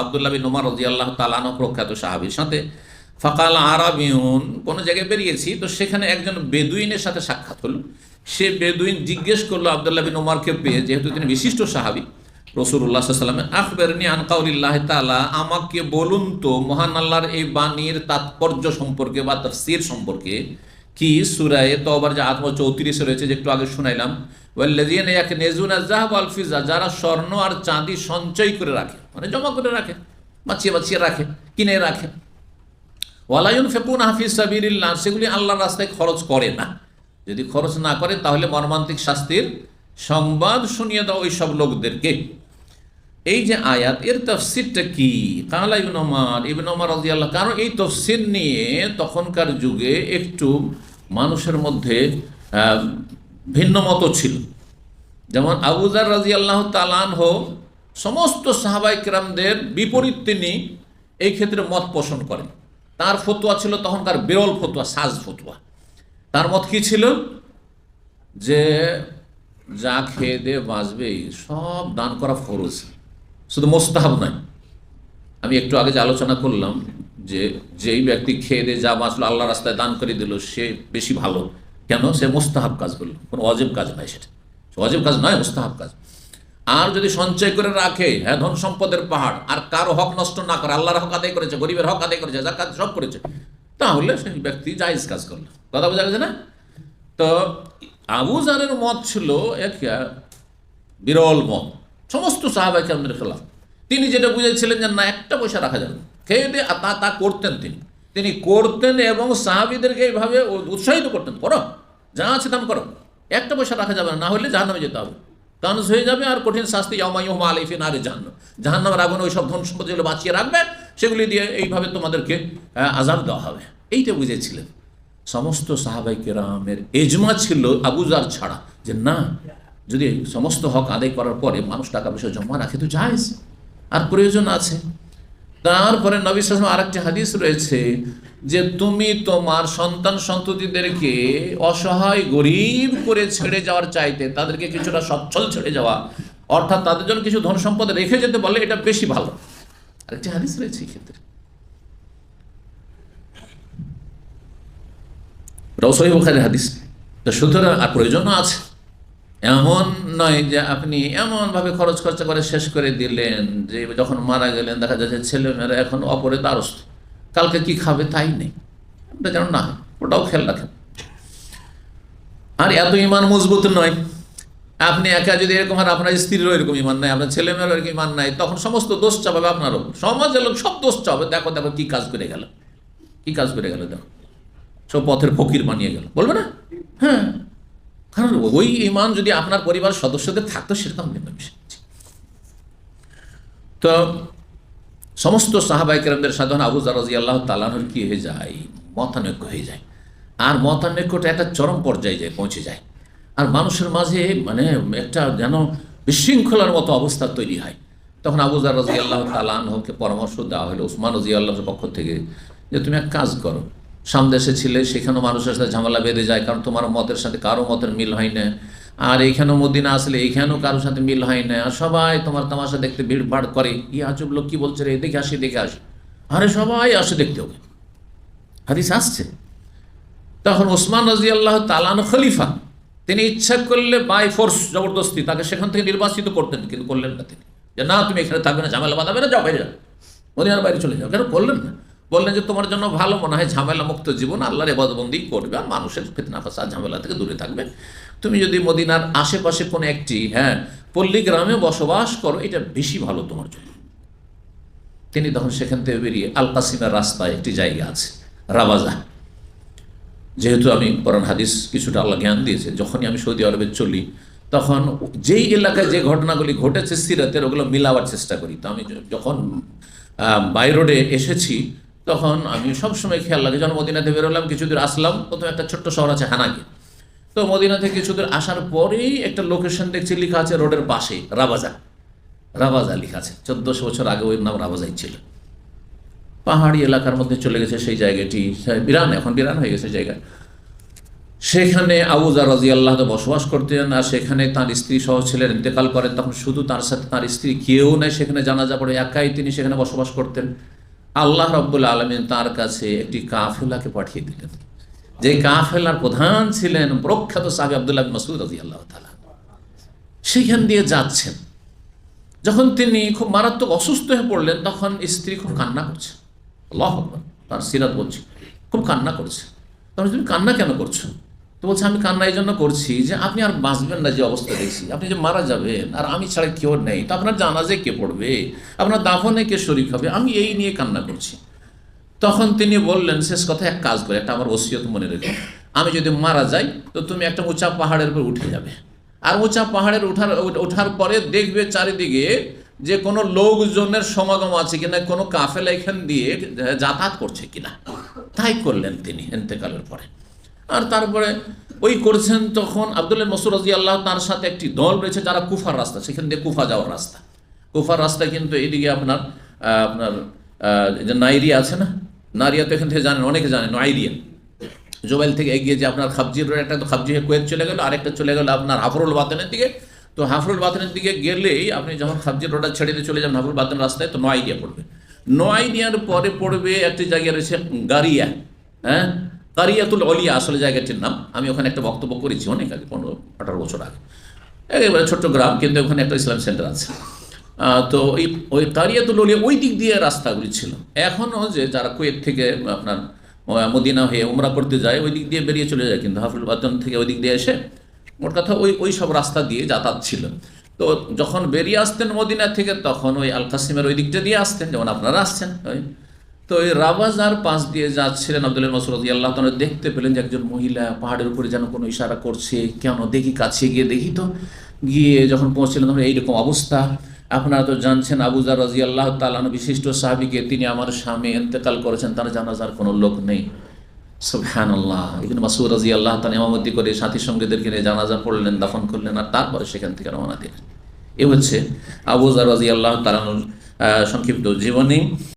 আবদুল্লাহ বিন আল্লাহ প্রখ্যাত সাহাবির সাথে। ফাকাল আরাবিউন জায়গায় বেরিয়েছি, তো সেখানে একজন বেদুইনের সাথে সাক্ষাৎ হলো সে বেদুইন জিজ্ঞেস করল আবদুল্লাহ বিন উমারকে পেয়ে, যেহেতু তিনি বিশিষ্ট সাহাবি আমাকে বলুন তো, মহান আল্লাহর এই বাণীর তাৎপর্য সম্পর্কে বা তফসির সম্পর্কে কি সুরায় তবার যে আত্ম চৌত্রিশে রয়েছে যে একটু আগে শুনাইলাম যারা স্বর্ণ আর চাঁদি সঞ্চয় করে রাখে মানে জমা করে রাখে বাঁচিয়ে বাঁচিয়ে রাখে, কিনে রাখে। ওয়ালায়ুন ফেকুন হাফিজ সাবিরিল্লাহ সেগুলি আল্লাহর রাস্তায় খরচ করে না। যদি খরচ না করে, তাহলে মর্মান্তিক শাস্তির সংবাদ শুনিয়ে দাও ওই সব লোকদেরকে। এই যে আয়াত, এর তফসিরটা কি? কালা ইবন ওমর ইবন ওমর রাদিয়াল্লাহ কারণ এই তফসির নিয়ে তখনকার যুগে একটু মানুষের মধ্যে ভিন্ন মত ছিল। যেমন আবুজার রাজি আল্লাহ তালান হো সমস্ত সাহাবাই কেরামদের বিপরীত তিনি এই ক্ষেত্রে মত পোষণ করেন। তার ফতোয়া ছিল তখনকার বিরল ফতোয়া, সাজ ফতোয়া। তার মত কি ছিল? যে যা খেয়ে দিয়ে বাঁচবেই, সব দান করা ফরজ। শুধু মোস্তাহাব নয়, আমি একটু আগে যে আলোচনা করলাম যে যেই ব্যক্তি খেয়ে দিয়ে যা বাঁচলো, আল্লাহ রাস্তায় দান করে দিল, সে বেশি ভালো। কেন? সে মোস্তাহাব কাজ করল। কোনো অজেব কাজ নয় সেটা। অজেব কাজ নয়, মোস্তাহাব কাজ। আর যদি সঞ্চয় করে রাখে হ্যাঁ ধন সম্পদের পাহাড়, আর কারও হক নষ্ট না করে, আল্লাহর হক আদায় করেছে, গরিবের হক আদায় করেছে যা কাজ সব করেছে, তাহলে সেই ব্যক্তি জায়েজ কাজ করল। কথা বোঝা গেছে না? তো আবু জারের মত ছিল, এক বিরল মত। সমস্ত সাহাবাইকে আমাদের খেলাফ। তিনি যেটা বুঝেছিলেন যে না, একটা পয়সা রাখা যাবে খেয়ে দিয়ে তা তা করতেন তিনি। তিনি করতেন এবং সাহাবিদেরকে এইভাবে উৎসাহিত করতেন। করো, যা আছে দাম করো। একটা পয়সা রাখা যাবে না হলে জাহান্নামে যেতে হবে। কানস হয়ে যাবে আর কঠিন শাস্তি ইয়ামাইহুমা আলাইফিন আরে জাহান্নাম। জাহান্নামের আগুনে ওই সব ধন সম্পদ যেগুলো বাঁচিয়ে রাখবে, সেগুলি দিয়ে এইভাবে তোমাদেরকে আজাব দেওয়া হবে। এইটা বুঝেছিলেন সমস্ত সাহাবাই কেরামের এজমা ছিল আবুজার ছাড়া, যে না যদি সমস্ত হক আদায় করার পরে মানুষ টাকা পয়সা জমা রাখে, তো জায়েজ। আর প্রয়োজন আছে। তারপরে নবী সালাম আরেকটি হাদিস রয়েছে যে, তুমি তোমার সন্তান সন্ততিদেরকে অসহায়, গরিব করে ছেড়ে যাওয়ার চাইতে তাদেরকে কিছুটা সচ্ছল ছেড়ে যাওয়া, অর্থাৎ তাদের জন্য কিছু ধন সম্পদ রেখে যেতে বলে এটা বেশি ভালো। আরেকটি হাদিস রয়েছে এই ক্ষেত্রে। বোখারের হাদিস। সুতরাং আর প্রয়োজনও আছে। এমন নয় যে আপনি এমনভাবে খরচ খরচা করে শেষ করে দিলেন যে যখন মারা গেলেন, দেখা যাচ্ছে ছেলেমেয়েরা এখন অপরে দ্বারস্থ। কালকে কি খাবে তাই নেই। ওটা যেন না, ওটাও খেয়াল রাখেন। আর এত ইমান মজবুত নয়। আপনি একা যদি এরকম, আর আপনার স্ত্রীরও এরকম ইমান নাই, আপনার ছেলেমেয়েরও এরকম ইমান নাই, তখন সমস্ত দোষ চাপাবে আপনার ওপর সমাজের লোক সব দোষ চাপাবে। দেখো দেখো কি কাজ করে গেল। কি কাজ করে গেল, দেখো। সব পথের ফকির বানিয়ে গেল। বলবে না? হ্যাঁ। কারণ ওই ইমান যদি আপনার পরিবার সদস্যদের থাকতো সেরকম ভিন্ন তো সমস্ত সাহাবাই কেরামদের সাধারণ আবু জারাজি আল্লাহ তালানোর কি হয়ে যায়? মতানৈক্য হয়ে যায়। আর মতানৈক্যটা একটা চরম পর্যায়ে যায়, পৌঁছে যায়। আর মানুষের মাঝে মানে একটা যেন বিশৃঙ্খলার মতো অবস্থা তৈরি হয়। তখন আবু জার রাজি আল্লাহ তালানহকে পরামর্শ দেওয়া হলো, উসমান রাজি আল্লাহর পক্ষ থেকে যে, তুমি এক কাজ করো সামদেশে ছিলে, সেখানেও মানুষের সাথে ঝামেলা বেঁধে যায়, কারণ তোমার মতের সাথে, কারও মতের মিল হয় না। আর এইখানেও মদিনা আসলে, এইখানেও কারোর সাথে মিল হয় না। আর সবাই তোমার তামাশা দেখতে ভিড় ভাড় করে। ই আজব লোক কি বলছে রে? দেখে আসি দেখে আসি। আরে সবাই আসে দেখতে হবে হাদিস আসছে। তখন ওসমান রাজি আল্লাহ তালান খলিফা, তিনি ইচ্ছা করলে বাই ফোর্স জবরদস্তি তাকে সেখান থেকে নির্বাচিত করতেন, কিন্তু করলেন না তিনি। যে না, তুমি এখানে থাকবে না, ঝামেলা বাঁধাবে না, যাও বাইরে যাও। মদিনার বাইরে চলে যাও। কেন? করলেন না। বললেন যে, তোমার জন্য ভালো মনে হয় ঝামেলা মুক্ত জীবন, আল্লাহর এবাদবন্দি করবে আর মানুষের ফেতনা ফাঁসা ঝামেলা থেকে দূরে থাকবে। তুমি যদি মদিনার আশেপাশে কোনো একটি হ্যাঁ পল্লী গ্রামে বসবাস করো, এটা বেশি ভালো তোমার জন্য। তিনি তখন সেখান থেকে বেরিয়ে আল কাসিমের রাস্তায় একটি জায়গা আছে, রাবাজা। যেহেতু আমি কোরআন, হাদিস কিছুটা আল্লাহ জ্ঞান দিয়েছে, যখনই আমি সৌদি আরবে চলি, তখন যেই এলাকায় যে ঘটনাগুলি ঘটেছে, সিরাতের, ওগুলো মিলাবার চেষ্টা করি। তো আমি যখন বাই রোডে এসেছি তখন আমি সবসময় খেয়াল লাগে, যখন মদিনাতে বেরোলাম কিছু দূর আসলাম, প্রথমে একটা ছোট্ট শহর আছে হানাকি তো মদিনা থেকে কিছু দূর আসার পরেই একটা লোকেশন দেখছি, লেখা আছে রোডের পাশে, রাবাজা। রাবাজা লেখা আছে, চোদ্দশো বছর আগে ওই নাম রাবাজাই ছিল। পাহাড়ি এলাকার মধ্যে চলে গেছে সেই জায়গাটি বিরান, এখন বিরান হয়ে গেছে জায়গা। সেখানে আবুজা রাজি আল্লাহ বসবাস করতেন, আর সেখানে তার স্ত্রী সহ ছেলের ইন্তেকাল করেন। তখন শুধু তার সাথে তার স্ত্রী কেউ নেই, সেখানে জানাজা পড়ে একাই তিনি সেখানে বসবাস করতেন। আল্লাহ রব্বুল আলমিন তার কাছে একটি কাফেলাকে পাঠিয়ে দিলেন। যে কাফেলার প্রধান ছিলেন প্রখ্যাত সাহেব আবদুল্লাহ মাসুদ রাজি আল্লাহ তালা সেখান দিয়ে যাচ্ছেন। যখন তিনি খুব মারাত্মক অসুস্থ হয়ে পড়লেন, তখন স্ত্রী খুব কান্না করছে। আল্লাহ তার সিরাত বলছে, খুব কান্না করছে। তখন তুমি কান্না কেন করছ? তো বলছে, আমি কান্না এই জন্য করছি যে আপনি আর বাঁচবেন না যে অবস্থা দেখছি। আপনি যে মারা যাবেন আর আমি ছাড়া কেউ নেই, তো আপনার জানাজে কে পড়বে? আপনার দাফনে কে শরিক হবে? আমি এই নিয়ে কান্না করছি। তখন তিনি বললেন, শেষ কথা এক কাজ করে, একটা আমার ওসিয়ত মনে রেখো। আমি যদি মারা যাই, তো তুমি একটা উঁচা পাহাড়ের উপর উঠে যাবে। আর উঁচা পাহাড়ের উঠার, ওঠার পরে দেখবে চারিদিকে যে কোনো লোকজনের সমাগম আছে কিনা, কোনো কাফেলা এখান দিয়ে যাতায়াত করছে কিনা। তাই করলেন তিনি এন্তেকালের পরে। আর তারপরে ওই করছেন তখন আবদুল্লাহ মসুর রাজি আল্লাহ তার সাথে একটি দল রয়েছে যারা কুফার রাস্তা, সেখান দিয়ে কুফা যাওয়ার রাস্তা। কুফার রাস্তা কিন্তু এদিকে আপনার আপনার যে নাইরিয়া আছে না? নারিয়া তো এখান থেকে জানেন, অনেকে জানেন, নাইরিয়া। জোবাইল থেকে এগিয়ে যে আপনার খাবজি রোড একটা তো খাবজি হয়ে কুয়েত চলে গেল, আরেকটা চলে গেল আপনার হাফরুল বাতেনের দিকে। তো হাফরুল বাতেনের দিকে গেলেই আপনি যখন খাবজি রোডটা ছেড়ে দিয়ে চলে যাবেন হাফরুল বাতেন রাস্তায়, তো নয় আইডিয়া পড়বে। নয় আইডিয়ার পরে পড়বে একটি জায়গা রয়েছে গারিয়া হ্যাঁ? কারিয়াতুল অলিয়া আসলে জায়গাটির নাম। আমি ওখানে একটা বক্তব্য করেছি অনেক আগে, পনেরো, আঠারো বছর আগে। একেবারে ছোট্ট গ্রাম, কিন্তু ওখানে একটা ইসলাম সেন্টার আছে। তো ওই ওই কারিয়াতুল অলিয়া ওই দিক দিয়ে রাস্তাগুলি ছিল। এখনও যে যারা কুয়েত থেকে আপনার মদিনা হয়ে উমরা করতে যায়, ওই দিক দিয়ে বেরিয়ে চলে যায়। কিন্তু হাফুল বাতন থেকে ওই দিক দিয়ে এসে মোট কথা ওই ওই সব রাস্তা দিয়ে যাতায়াত ছিল। তো যখন বেরিয়ে আসতেন মদিনা থেকে, তখন ওই আল কাসিমের ওই দিকটা দিয়ে আসতেন, যেমন আপনারা আসছেন, ওই তো ওই রাবাজার পাশ দিয়ে যাচ্ছিলেন আব্দুল্লাহ মসরদ আল্লাহ তালা দেখতে পেলেন যে একজন মহিলা পাহাড়ের উপরে যেন কোনো ইশারা করছে। কেন? দেখি কাছে গিয়ে দেখি তো। গিয়ে যখন পৌঁছলেন তখন এইরকম অবস্থা। আপনারা তো জানছেন আবুজার রাজি আল্লাহ তালানো বিশিষ্ট সাহাবিকে তিনি আমার স্বামী এন্তেকাল করেছেন, তার জানাজার কোনো লোক নেই। সুবহান আল্লাহ এখানে মাসুদ রাজি আল্লাহ তালা ইমামতি করে সাথী সঙ্গীদেরকে নিয়ে জানাজা পড়লেন, দাফন করলেন আর তারপরে সেখান থেকে রওনা দিলেন। এ হচ্ছে আবুজার রাজি আল্লাহ তালানুর সংক্ষিপ্ত জীবনী।